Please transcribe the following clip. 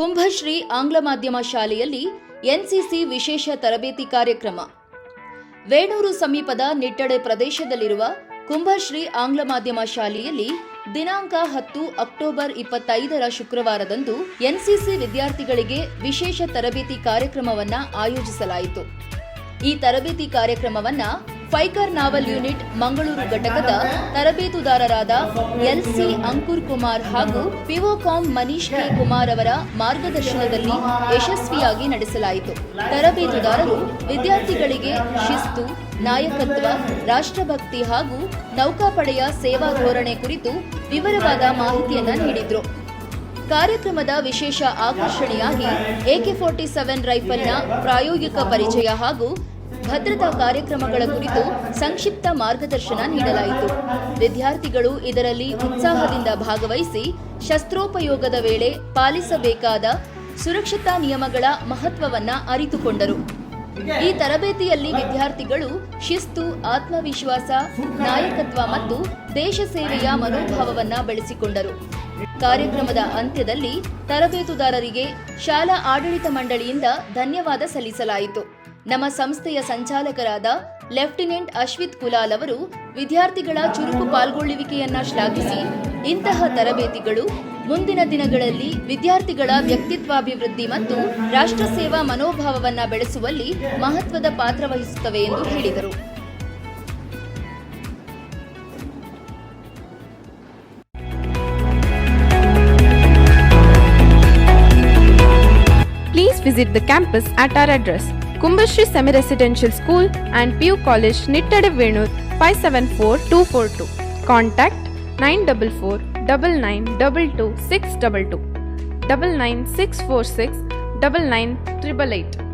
ಕುಂಭಶ್ರೀ ಆಂಗ್ಲ ಮಾಧ್ಯಮ ಶಾಲೆಯಲ್ಲಿ ಎನ್ಸಿಸಿ ವಿಶೇಷ ತರಬೇತಿ ಕಾರ್ಯಕ್ರಮ. ವೇಣೂರು ಸಮೀಪದ ನಿಟ್ಟಡೆ ಪ್ರದೇಶದಲ್ಲಿರುವ ಕುಂಭಶ್ರೀ ಆಂಗ್ಲ ಮಾಧ್ಯಮ ಶಾಲೆಯಲ್ಲಿ ದಿನಾಂಕ ಹತ್ತು ಅಕ್ಟೋಬರ್ ಇಪ್ಪತ್ತೈದರ ಶುಕ್ರವಾರದಂದು ಎನ್ಸಿಸಿ ವಿದ್ಯಾರ್ಥಿಗಳಿಗೆ ವಿಶೇಷ ತರಬೇತಿ ಕಾರ್ಯಕ್ರಮವನ್ನು ಆಯೋಜಿಸಲಾಯಿತು. ಈ ತರಬೇತಿ ಕಾರ್ಯಕ್ರಮವನ್ನ ಫೈಕರ್ ನಾವಲ್ ಯೂನಿಟ್ ಮಂಗಳೂರು ಘಟಕದ ತರಬೇತುದಾರರಾದ ಎಲ್ಸಿ ಅಂಕುರ್ ಕುಮಾರ್ ಹಾಗೂ ಪಿವೋಕಾಂ ಮನೀಶ್ ಕೆ ಕುಮಾರ್ ಅವರ ಮಾರ್ಗದರ್ಶನದಲ್ಲಿ ಯಶಸ್ವಿಯಾಗಿ ನಡೆಸಲಾಯಿತು. ತರಬೇತುದಾರರು ವಿದ್ಯಾರ್ಥಿಗಳಿಗೆ ಶಿಸ್ತು, ನಾಯಕತ್ವ, ರಾಷ್ಟ್ರಭಕ್ತಿ ಹಾಗೂ ನೌಕಾಪಡೆಯ ಸೇವಾ ಧೋರಣೆ ಕುರಿತು ವಿವರವಾದ ಮಾಹಿತಿಯನ್ನು ನೀಡಿದರು. ಕಾರ್ಯಕ್ರಮದ ವಿಶೇಷ ಆಕರ್ಷಣೆಯಾಗಿ ಎಕೆ ಫೋರ್ಟಿ ಸೆವೆನ್ ರೈಫಲ್ನ ಪ್ರಾಯೋಗಿಕ ಪರಿಚಯ ಹಾಗೂ ಭದ್ರತಾ ಕಾರ್ಯಕ್ರಮಗಳ ಕುರಿತು ಸಂಕ್ಷಿಪ್ತ ಮಾರ್ಗದರ್ಶನ ನೀಡಲಾಯಿತು. ವಿದ್ಯಾರ್ಥಿಗಳು ಇದರಲ್ಲಿ ಉತ್ಸಾಹದಿಂದ ಭಾಗವಹಿಸಿ ಶಸ್ತ್ರೋಪಯೋಗದ ವೇಳೆ ಪಾಲಿಸಬೇಕಾದ ಸುರಕ್ಷತಾ ನಿಯಮಗಳ ಮಹತ್ವವನ್ನು ಅರಿತುಕೊಂಡರು. ಈ ತರಬೇತಿಯಲ್ಲಿ ವಿದ್ಯಾರ್ಥಿಗಳು ಶಿಸ್ತು, ಆತ್ಮವಿಶ್ವಾಸ, ನಾಯಕತ್ವ ಮತ್ತು ದೇಶ ಸೇವೆಯ ಮನೋಭಾವವನ್ನು ಬೆಳೆಸಿಕೊಂಡರು. ಕಾರ್ಯಕ್ರಮದ ಅಂತ್ಯದಲ್ಲಿ ತರಬೇತುದಾರರಿಗೆ ಶಾಲಾ ಆಡಳಿತ ಮಂಡಳಿಯಿಂದ ಧನ್ಯವಾದ ಸಲ್ಲಿಸಲಾಯಿತು. ನಮ್ಮ ಸಂಸ್ಥೆಯ ಸಂಚಾಲಕರಾದ ಲೆಫ್ಟಿನೆಂಟ್ ಅಶ್ವಿತ್ ಕುಲಾಲ್ ಅವರು ವಿದ್ಯಾರ್ಥಿಗಳ ಚುರುಕು ಪಾಲ್ಗೊಳ್ಳುವಿಕೆಯನ್ನ ಶ್ಲಾಘಿಸಿ ಇಂತಹ ತರಬೇತಿಗಳು ಮುಂದಿನ ದಿನಗಳಲ್ಲಿ ವಿದ್ಯಾರ್ಥಿಗಳ ವ್ಯಕ್ತಿತ್ವಾಭಿವೃದ್ಧಿ ಮತ್ತು ರಾಷ್ಟ್ರ ಸೇವಾ ಮನೋಭಾವವನ್ನು ಬೆಳೆಸುವಲ್ಲಿ ಮಹತ್ವದ ಪಾತ್ರ ವಹಿಸುತ್ತವೆ ಎಂದು ಹೇಳಿದರು. Please visit the campus at our address. Kumbashri Semi Residential School and PU College Nittade Venur 574242. Contact 944 9922 622 99646 99888.